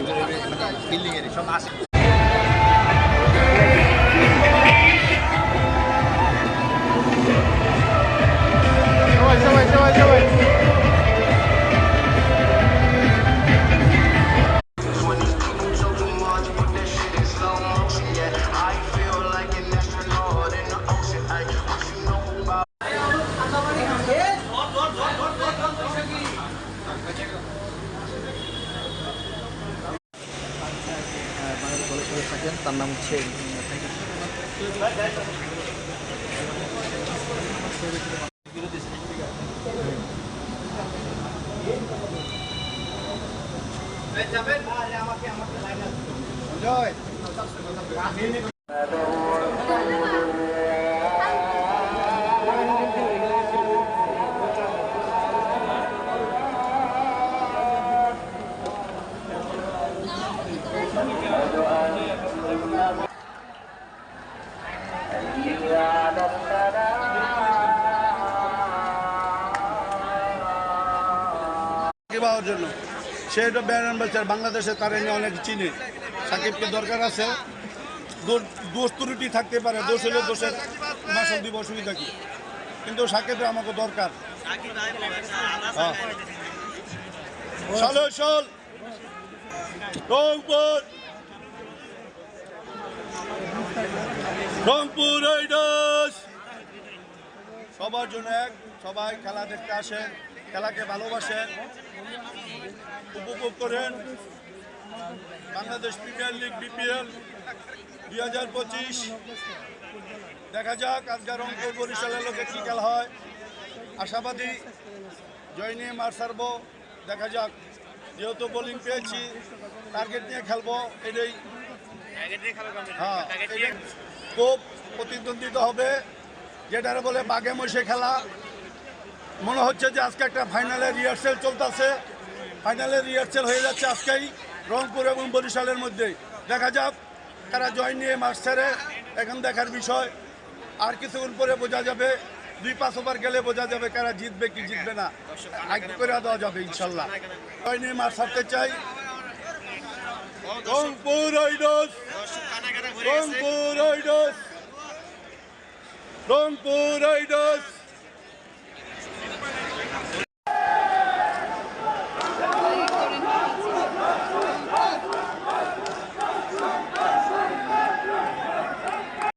একজনের বিল্ডিং এর সব আসে কলেজ করে থাকেন তার নাম হওয়ার জন্য। সে এটা ব্যান বলছে বাংলাদেশে তার এনে অনেক চিনে। সাকিবকে দরকার আছে। দোষ- ত্রুটি থাকতে পারে, দোষ হলে দোষের মাসল দিব, অসুবিধা কি? কিন্তু সাকিবের আমাকে দরকার। হ্যাঁ। রংপুর। সবার জন্য এক, সবাই খেলা দেখতে আসেন খেলাকে ভালোবাসেন উপভোগ করেন। বাংলাদেশ প্রিমিয়ার লিগ বিপিএল দুই হাজার পঁচিশ। দেখা যাক আজকে রংপুর বরিশালের লোকে কী খেলা হয়। আশাবাদী জয় নিয়ে মার সারবো। দেখা যাক যেহেতু বোলিং পেয়েছি টার্গেট নিয়ে খেলব এটাই। হ্যাঁ খুব প্রতিদ্বন্দ্বিতা হবে। যেটারে বলে বাঘে মশে খেলা। মনে হচ্ছে যে আজকে একটা ফাইনালের রিহার্সেল চলতেছে। ফাইনালের রিহার্সেল হয়ে যাচ্ছে আজকেই রংপুর এবং বরিশালের মধ্যে। দেখা যাক তারা জয় নিয়ে মাস ছেড়ে, এখন দেখার বিষয়। আর কিছুক্ষণ পরে বোঝা যাবে, দুই পাঁচ ওভার গেলে বোঝা যাবে কারা জিতবে কি জিতবে না। আগে করে দেওয়া যাবে ইনশাল্লাহ। জয় নিয়ে মাস ছাড়তে চাই। রংপুর রংপুর রংপুর রাইডার্স